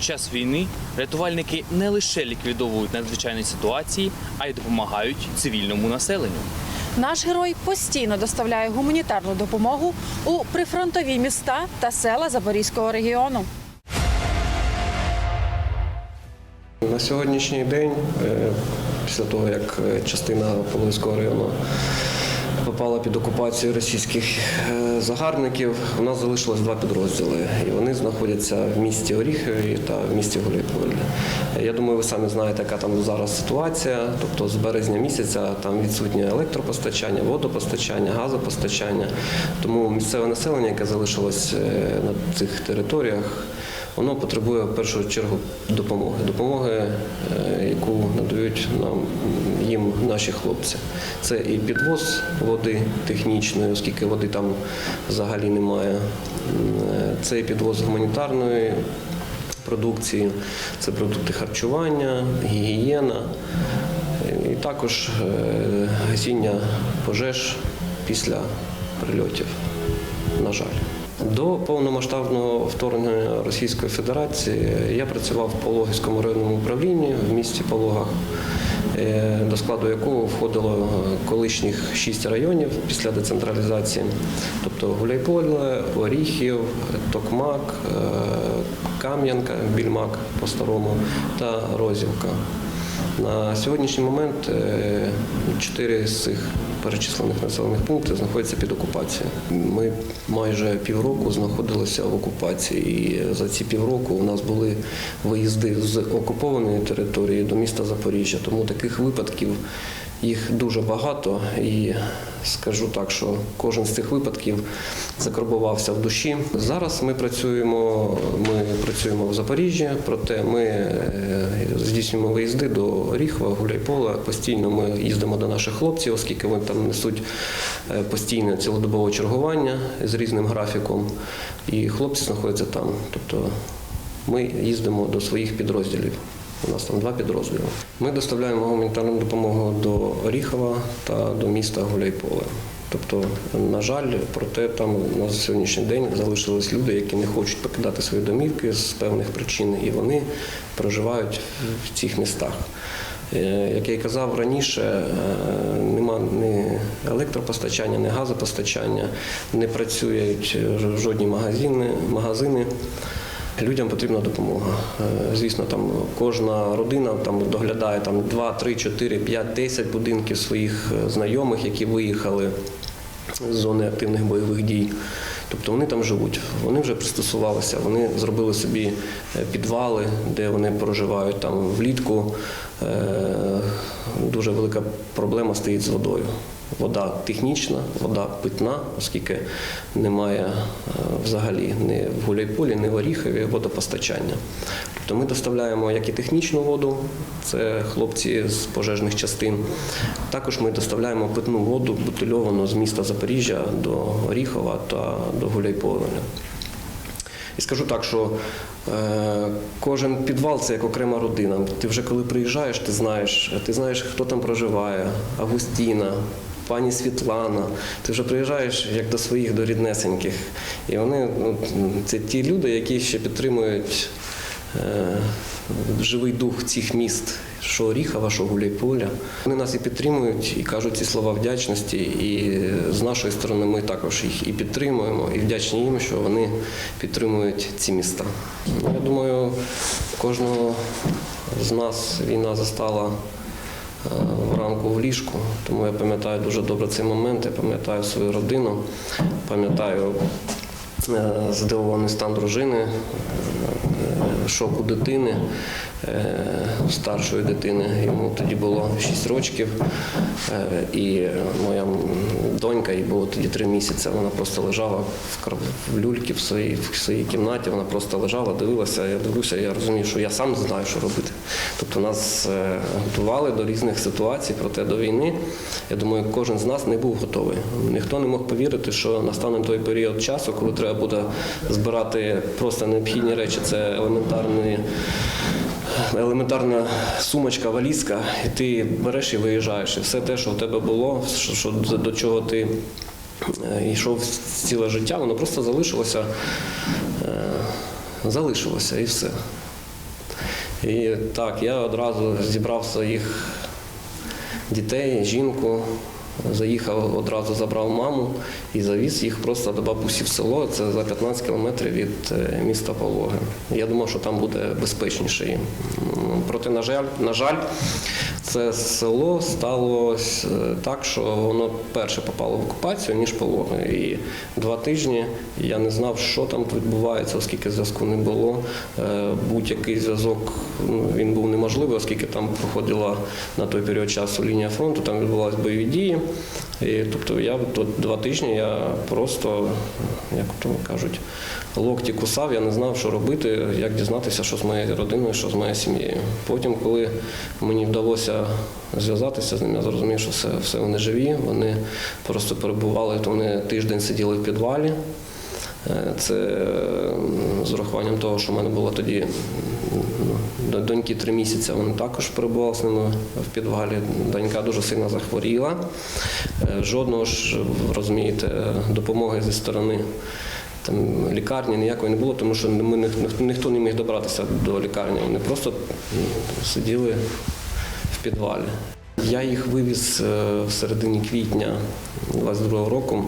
під час війни рятувальники не лише ліквідовують надзвичайні ситуації, а й допомагають цивільному населенню. Наш герой постійно доставляє гуманітарну допомогу у прифронтові міста та села Запорізького регіону. На сьогоднішній день, е, після того як е, частина Половського району попала під окупацію російських е, загарбників, у нас залишилось два підрозділи, і вони знаходяться в місті Оріхові та в місті Гуляйполі. Я думаю, ви самі знаєте, яка там зараз ситуація. Тобто з березня місяця там відсутнє електропостачання, водопостачання, газопостачання. Тому місцеве населення, яке залишилось е, на цих територіях, воно потребує в першу чергу допомоги. Допомоги, е, яку надають нам їм наші хлопці. Це і підвоз води технічної, оскільки води там взагалі немає. Е, Це і підвоз гуманітарної продукції, це продукти харчування, гігієна. І також е, гасіння пожеж після прильотів, на жаль. До повномасштабного вторгнення Російської Федерації я працював в Пологівському районному управлінні в місті Пологах, е, до складу якого входило е, колишніх шість районів після децентралізації, тобто Гуляйполе, Оріхів, Токмак, е, Кам'янка, Більмак по-старому та Розівка. На сьогоднішній момент е, чотири з цих перечислених населених пунктів знаходяться під окупацією. Ми майже півроку знаходилися в окупації, і за ці півроку у нас були виїзди з окупованої території до міста Запоріжжя. Тому таких випадків їх дуже багато, і скажу так, що кожен з цих випадків закарбувався в душі. Зараз ми працюємо, ми працюємо в Запоріжжі, проте ми е, здійснюємо виїзди до Оріхова, Гуляйпола. Постійно ми їздимо до наших хлопців, оскільки вони там несуть е, постійне цілодобове чергування з різним графіком, і хлопці знаходяться там. Тобто ми їздимо до своїх підрозділів. У нас там два підрозділи. Ми доставляємо гуманітарну допомогу до Оріхова та до міста Гуляйполе. Тобто, на жаль, проте там на сьогоднішній день залишились люди, які не хочуть покидати свої домівки з певних причин, і вони проживають в цих містах. Е, Як я й казав раніше, е, нема ні електропостачання, ні газопостачання, не працюють жодні магазини. магазини. Людям потрібна допомога. Е, Звісно, там кожна родина там доглядає там 2, 3, 4, 5, 10 будинків своїх е, знайомих, які виїхали з зони активних бойових дій. Тобто вони там живуть, вони вже пристосувалися, вони зробили собі е, підвали, де вони проживають там влітку. Дуже велика проблема стоїть з водою. Вода технічна, вода питна, оскільки немає е, взагалі ні в Гуляйполі, ні в Оріхові водопостачання. Тобто ми доставляємо як і технічну воду, це хлопці з пожежних частин. Також ми доставляємо питну воду бутильовану з міста Запоріжжя до Оріхова та до Гуляйполя. І скажу так, що е, кожен підвал це як окрема родина. Ти вже коли приїжджаєш, ти знаєш, ти знаєш, хто там проживає, Августіна, пані Світлана. Ти вже приїжджаєш як до своїх, до ріднесеньких. І вони ну, це ті люди, які ще підтримують е, живий дух цих міст, що Оріхова, що Гуляйполя. Вони нас і підтримують, і кажуть ці слова вдячності. І з нашої сторони ми також їх і підтримуємо, і вдячні їм, що вони підтримують ці міста. Я думаю, кожного з нас війна застала е, вранку в ліжку, тому я пам'ятаю дуже добре цей момент, я пам'ятаю свою родину, пам'ятаю е, здивований стан дружини, шоку дитини, е, старшої дитини. Йому тоді було 6 років. Е, І моя донька, їй було тоді 3 місяці. Вона просто лежала в люльці в своїй, в своїй кімнаті. Вона просто лежала, дивилася. Я дивлюся, я розумію, що я сам знаю, що робити. Тобто нас е, готували до різних ситуацій, проте до війни. Я думаю, кожен з нас не був готовий. Ніхто не мог повірити, що настане той період часу, коли треба буде збирати просто необхідні речі. Це елементарні. Елементарна сумочка, валізка, і ти береш і виїжджаєш. І все те, що в тебе було, що, до чого ти е, йшов ціле життя, воно просто залишилося, е, залишилося і все. І так, я одразу зібрав своїх дітей, жінку, заїхав, одразу забрав маму і завіз їх просто до бабусі в село. Це за 15 кілометрів від е, міста Пологи. Я думав, що там буде безпечніше їм. Проте, на жаль, на жаль, це село сталося е, так, що воно перше попало в окупацію, ніж Пологи. І два тижні я не знав, що там відбувається, оскільки зв'язку не було. Е, Будь-який зв'язок ну, він був неможливий, оскільки там проходила на той період часу лінія фронту, там відбувалися бойові дії. І, тобто я тут два тижні я просто, як то кажуть, локті кусав, я не знав, що робити, як дізнатися, що з моєю родиною, що з моєю сім'єю. Потім, коли мені вдалося зв'язатися з ним, я зрозумів, що все, все вони живі, вони просто перебували, то вони тиждень сиділи в підвалі. Е, Це з урахуванням того, що в мене було тоді доньки три місяці, вони також перебували з ними в підвалі. Донька дуже сильно захворіла. Е, Жодного ж, розумієте, допомоги зі сторони там, лікарні ніякої не було, тому що ми, ні- ніхто не міг добратися до лікарні. Вони просто сиділи в підвалі. Я їх вивіз е, в середині квітня 22 року.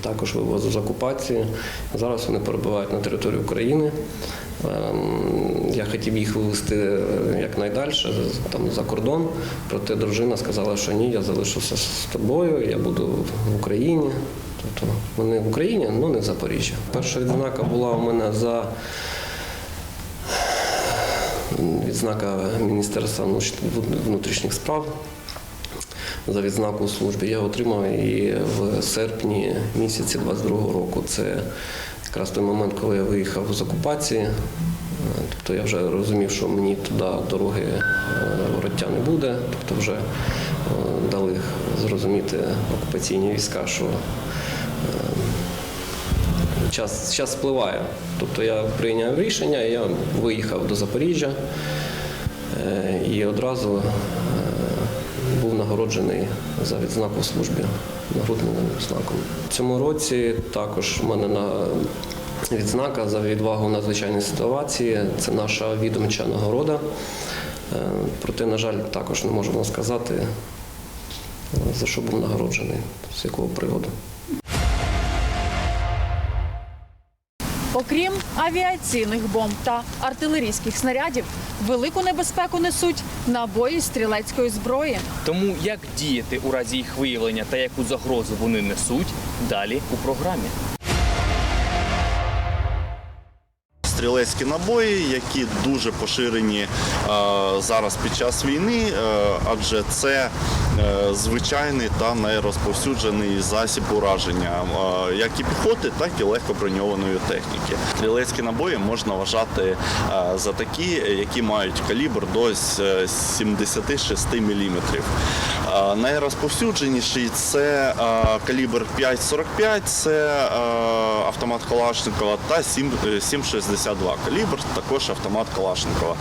Також вивозив з окупації. Зараз вони перебувають на території України. Ем, Я хотів їх вивезти е, якнайдальше, там за кордон. Проте дружина сказала, що ні, я залишуся з тобою, я буду в Україні. Тобто вони в Україні, але не в Запоріжжі. Перша відзнака була у мене за відзнака Міністерства внутрішніх справ за відзнаку у службі. Я отримав її в серпні місяці 22-го року. Це якраз той момент, коли я виїхав з окупації. Е, Тобто я вже розумів, що мені туди дороги е, вороття не буде. Тобто вже е, дали зрозуміти окупаційні війська, що час, час спливає. Тобто я прийняв рішення, я виїхав до Запоріжжя е, і одразу е, був нагороджений за відзнаку службі нагрудним знаком. Цьому році також в мене на відзнака за відвагу надзвичайній ситуації. Це наша відомча нагорода. Е, Проте, на жаль, також не можу вам сказати, за що був нагороджений, з якого приводу. Окрім авіаційних бомб та артилерійських снарядів, велику небезпеку несуть набої стрілецької зброї. Тому як діяти у разі їх виявлення та яку загрозу вони несуть, далі у програмі. стрілецькі набої, які дуже поширені е, зараз під час війни, е, адже це е, звичайний та найрозповсюджений засіб ураження як і піхоти, так і легко броньованої техніки. Стрілецькі набої можна вважати за такі, які мають калібр до 76 мм. Найрозповсюдженіший це калібр 5,45, це автомат Калашникова та 7,65 52 калібр, також автомат Калашникова.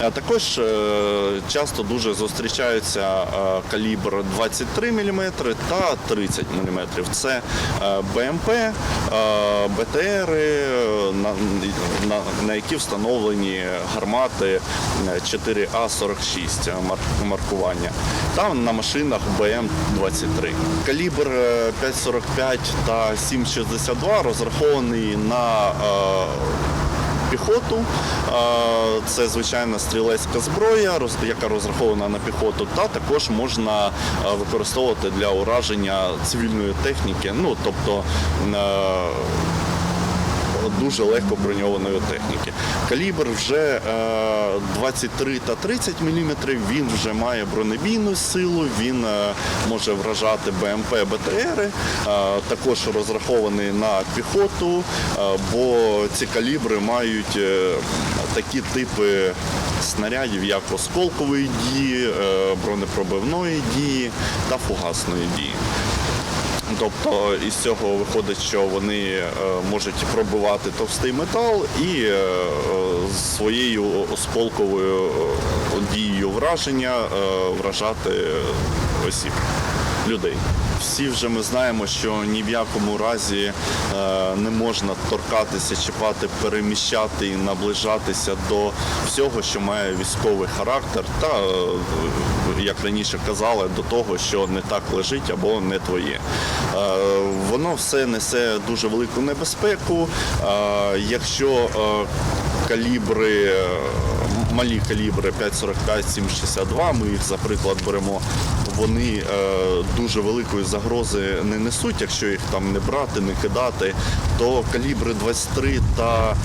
Е, також е, часто дуже зустрічаються е, калібр 23 мм та 30 мм. Це БМП, БТР, на які встановлені гармати 4А46 маркування. Там на машинах БМ-23. Калібр 5,45 та 7,62 розрахований на піхоту. Це звичайна стрілецька зброя, яка розрахована на піхоту, та також можна е, використовувати для ураження цивільної техніки. Ну тобто е, дуже легко броньованої техніки. Калібр вже е, 23 та 30 мм, він вже має бронебійну силу, він е, може вражати БМП, БТРи, е, також розрахований на піхоту, е, бо ці калібри мають е, такі типи снарядів, як осколкової дії, е, бронепробивної дії та фугасної дії. Тобто із цього виходить, що вони е, можуть пробивати товстий метал і е, е, своєю осколковою дією враження вражати осіб, людей, всі вже ми знаємо, що ні в якому разі е, не можна торкатися, чіпати, переміщати і наближатися до всього, що має військовий характер, та е, як раніше казали, до того, що не так лежить або не твоє. Е, Воно все несе дуже велику небезпеку. Якщо калібри, малі калібри 5,45, 7,62, ми їх за приклад беремо, вони е, дуже великої загрози не несуть, якщо їх там не брати, не кидати, то калібри 23 та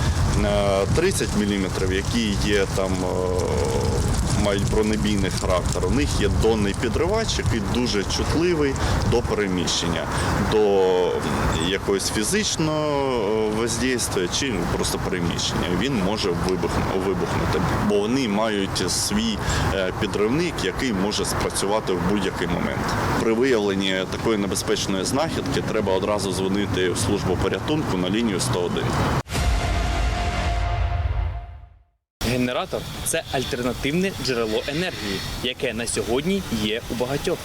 е, 30 мм, які є там. Е, Мають бронебійний характер. У них є донний підривач, який дуже чутливий до переміщення, до якогось фізичного воздействия чи просто переміщення. Він може вибухнути, бо вони мають свій е, підривник, який може спрацювати в будь-який момент. При виявленні такої небезпечної знахідки треба одразу дзвонити в службу порятунку на лінію 101. Генератор це альтернативне джерело енергії, яке на сьогодні є у багатьох.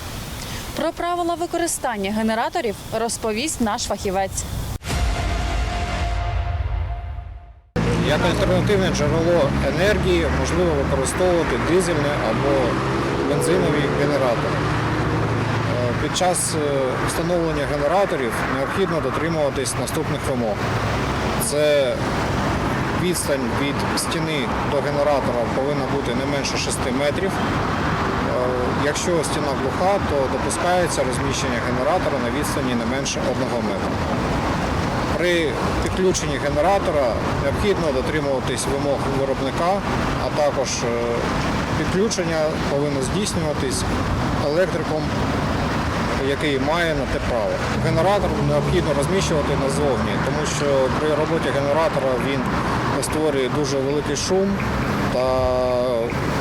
Про правила використання генераторів розповість наш фахівець. Як альтернативне джерело енергії можливо використовувати дизельні або бензинові генератори. Е, Під час е, встановлення генераторів необхідно дотримуватись наступних вимог. Це відстань від стіни до генератора повинна бути не менше 6 метрів. Е, Якщо стіна глуха, то допускається розміщення генератора на відстані не менше 1 метра. При підключенні генератора необхідно дотримуватись вимог виробника, а також е, підключення повинно здійснюватись електриком, який має на те право. Генератор необхідно розміщувати назовні, тому що при роботі генератора він створює дуже великий шум та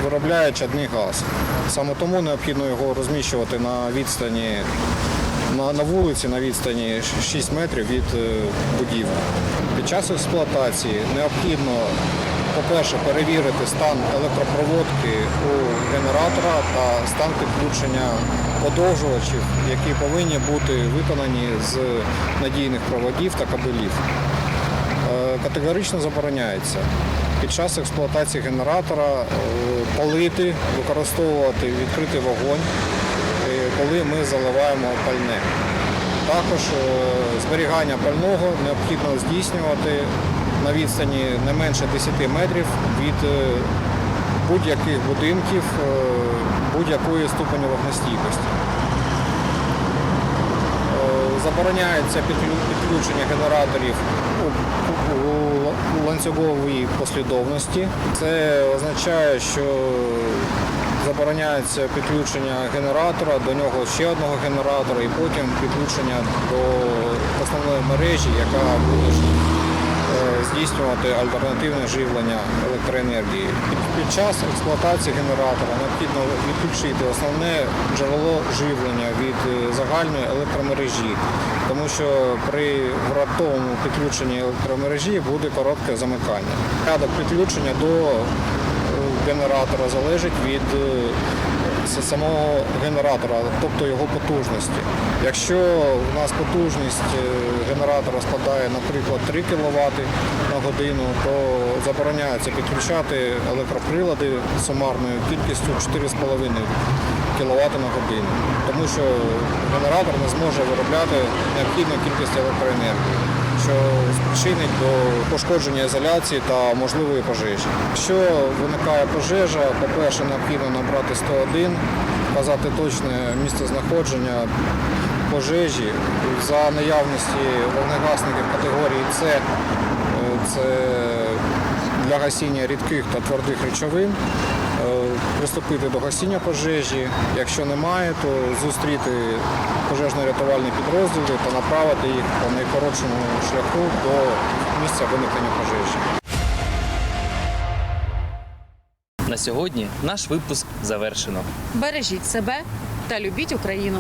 виробляє чадний газ. Саме тому необхідно його розміщувати на відстані на, вулиці на відстані 6 метрів від е, будівлі. Під час експлуатації необхідно, по-перше, перевірити стан електропроводки у генератора та стан підключення подовжувачів, які повинні бути виконані з надійних проводів та кабелів. Е, Категорично забороняється під час експлуатації генератора е, палити, використовувати відкритий вогонь, е, коли ми заливаємо пальне. Також зберігання пального необхідно здійснювати на відстані не менше 10 метрів від будь-яких будинків будь-якої ступені вогнестійкості. Забороняється підклю- підключення генераторів у, ланцюговій послідовності. Це означає, що забороняється підключення генератора, до нього ще одного генератора і потім підключення до основної мережі, яка буде здійснювати альтернативне живлення електроенергії. Під, час експлуатації генератора необхідно відключити основне джерело живлення від е, загальної електромережі, тому що при раптовому підключенні електромережі буде коротке замикання. Порядок підключення до е, генератора залежить від е, с- самого генератора, тобто його потужності. Якщо у нас потужність е, генератора складає, наприклад, 3 кВт на годину, то забороняється підключати електроприлади сумарною кількістю 4,5 кВт на годину, тому що генератор не зможе виробляти необхідну кількість електроенергії що спричинить до пошкодження ізоляції та можливої пожежі. Якщо виникає пожежа, по-перше, необхідно набрати 101, вказати точне місце знаходження пожежі за наявності вогнегасників категорії С, е, це для гасіння рідких та твердих речовин. Е, Приступити до гасіння пожежі. Якщо немає, то зустріти пожежно-рятувальні підрозділи та направити їх по найкоротшому шляху до місця виникнення пожежі. На сьогодні наш випуск завершено. Бережіть себе та любіть Україну.